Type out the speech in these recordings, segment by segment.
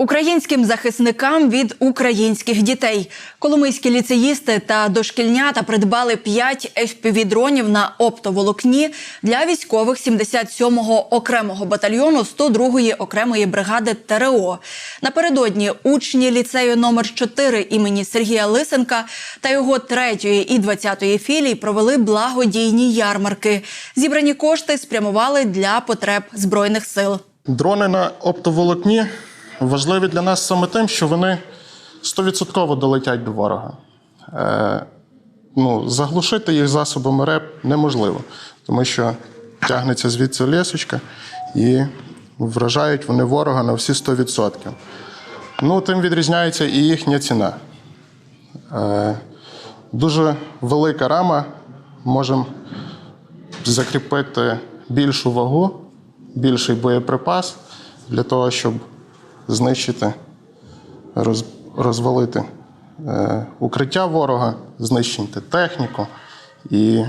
Українським захисникам від українських дітей коломийські ліцеїсти та дошкільнята придбали 5 FPV-дронів на оптоволокні для військових 77-го окремого батальйону 102-ї окремої бригади ТРО. Напередодні учні ліцею номер 4 імені Сергія Лисенка та його 3-ї і 20-ї філій провели благодійні ярмарки. Зібрані кошти спрямували для потреб збройних сил. Дрони на оптоволокні важливі для нас саме тим, що вони 100% долетять до ворога. Е, ну, заглушити їх засобами РЕП неможливо, тому що тягнеться звідси лісочка і вражають вони ворога на всі 100%. Ну, тим відрізняється і їхня ціна. Е, дуже велика рама, можемо закріпити більшу вагу, більший боєприпас для того, щоб знищити, роз, розвалити е, укриття ворога, знищити техніку і,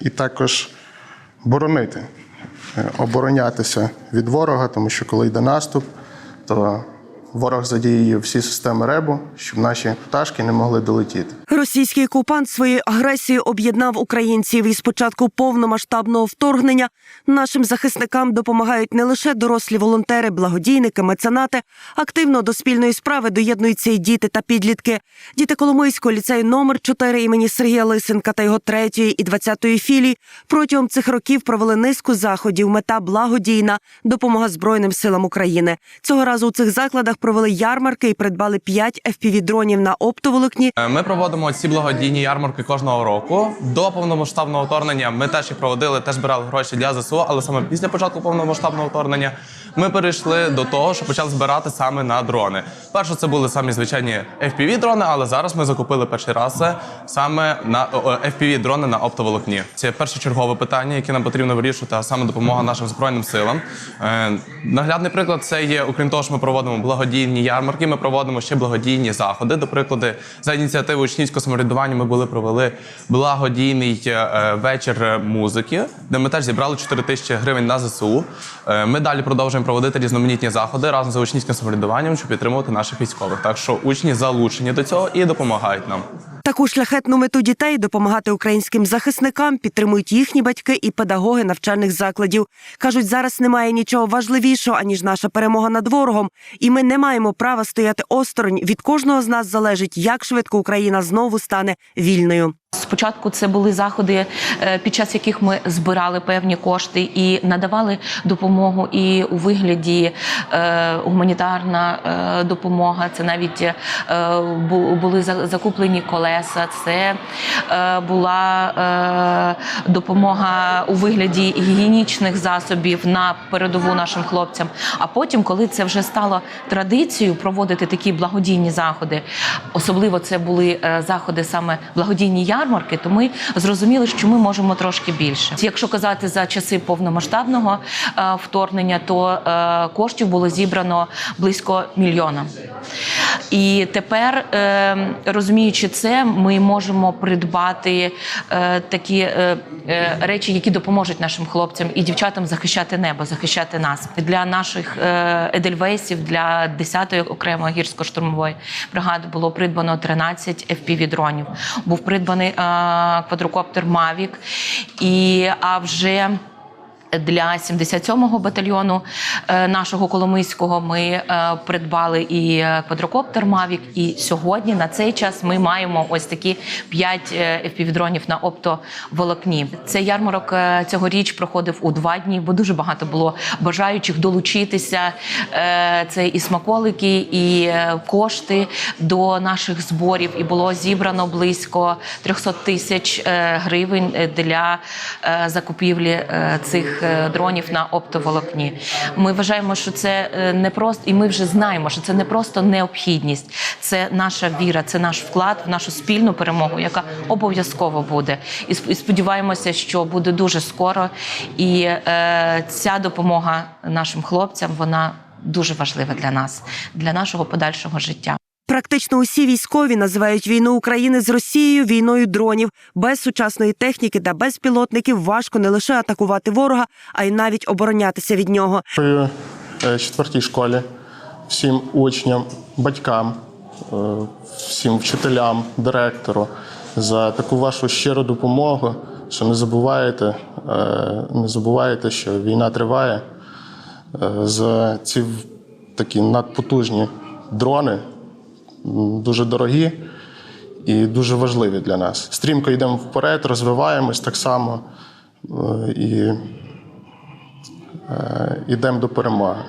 і також боронити, е, оборонятися від ворога, тому що коли йде наступ, то ворог задіює всі системи ребу, щоб наші пташки не могли долетіти. Російський окупант своєю агресією об'єднав українців і з початку повномасштабного вторгнення нашим захисникам допомагають не лише дорослі волонтери, благодійники, меценати. Активно до спільної справи доєднуються і діти та підлітки. Діти Коломийського ліцею номер 4 імені Сергія Лисенка та його третьої і 20-ї філії протягом цих років провели низку заходів. Мета благодійна допомога Збройним силам України. Цього разу у цих закладах провели ярмарки і придбали 5 FPV-дронів на оптоволокні Е, Ми проводимо ці благодійні ярмарки кожного року. До повномасштабного вторгнення ми теж їх проводили, теж збирали гроші для ЗСУ, але саме після початку повномасштабного вторгнення ми перейшли до того, що почали збирати саме на дрони. Перше це були самі звичайні fpv дрони але зараз ми закупили перший раз саме на fpv дрони на оптоволокні. Це першочергове питання, яке нам потрібно вирішувати, а саме допомога нашим збройним силам. Е, Наглядний приклад це є, окрім того, що ми проводимо благодійні ярмарки. Ми проводимо ще благодійні заходи. До прикладу, за ініціативи учнівського самоврядування ми були провели благодійний е, вечір музики, де ми теж зібрали 4 тисячі гривень на ЗСУ. Е, Ми далі продовжуємо проводити різноманітні заходи разом з учнівським самоврядуванням, щоб підтримувати наших військових. Так що учні залучені до цього і допомагають нам. Таку шляхетну мету дітей допомагати українським захисникам підтримують їхні батьки і педагоги навчальних закладів. кажуть, зараз немає нічого важливішого аніж наша перемога над ворогом, і ми не маємо права стояти осторонь. Від кожного з нас залежить, як швидко Україна знову стане вільною. Спочатку це були заходи, е, під час яких ми збирали певні кошти і надавали допомогу і у вигляді е, гуманітарна е, допомога. Це навіть е, були за- закуплені колеса. Це е, була е, допомога у вигляді гігієнічних засобів на передову нашим хлопцям. А потім, коли це вже стало традицією проводити такі благодійні заходи, особливо це були е, заходи саме благодійні ярмарки, то ми зрозуміли, що ми можемо трошки більше. Якщо казати за часи повномасштабного вторгнення, то коштів було зібрано близько мільйона. І тепер, е, розуміючи це, ми можемо придбати е, такі е, речі, які допоможуть нашим хлопцям і дівчатам захищати небо, захищати нас для наших едельвейсів, для 10-ї окремої гірсько-штурмової бригади було придбано 13 fpv дронів. Був придбаний квадрокоптер Mavic, і а вже для 77-го батальйону е, нашого Коломийського ми е, придбали і е, квадрокоптер Mavic. І сьогодні на цей час ми маємо ось такі 5 FPV-дронів на оптоволокні. Цей ярмарок цьогоріч проходив у два дні, бо дуже багато було бажаючих долучитися. Це і смаколики, і кошти до наших зборів. І було зібрано близько 300 тисяч гривень для закупівлі цих дронів на оптоволокні. Ми вважаємо, що це е, не просто, і ми вже знаємо, що це не просто необхідність, це наша віра, це наш вклад в нашу спільну перемогу, яка обов'язково буде. І сподіваємося, що буде дуже скоро. І е, ця допомога нашим хлопцям вона дуже важлива для нас, для нашого подальшого життя. Практично усі військові називають війну України з Росією війною дронів. Без сучасної техніки та безпілотників важко не лише атакувати ворога, а й навіть оборонятися від нього. При е, четвертій школі всім учням, батькам, е, всім вчителям, директору за таку вашу щиру допомогу, що не забуваєте, е, не забуваєте, що війна триває. За ці такі надпотужні дрони, дуже дорогі і дуже важливі для нас. Стрімко йдемо вперед, розвиваємось так само е, і е, йдемо до перемоги.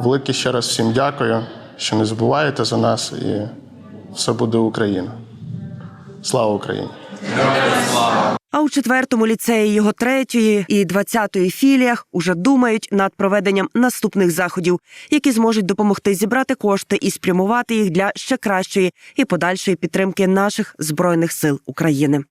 Велике ще раз всім дякую, що не забуваєте за нас, і все буде Україна. Слава Україні! А у четвертому ліцеї його третьої і двадцятої філіях уже думають над проведенням наступних заходів, які зможуть допомогти зібрати кошти і спрямувати їх для ще кращої і подальшої підтримки наших збройних сил України.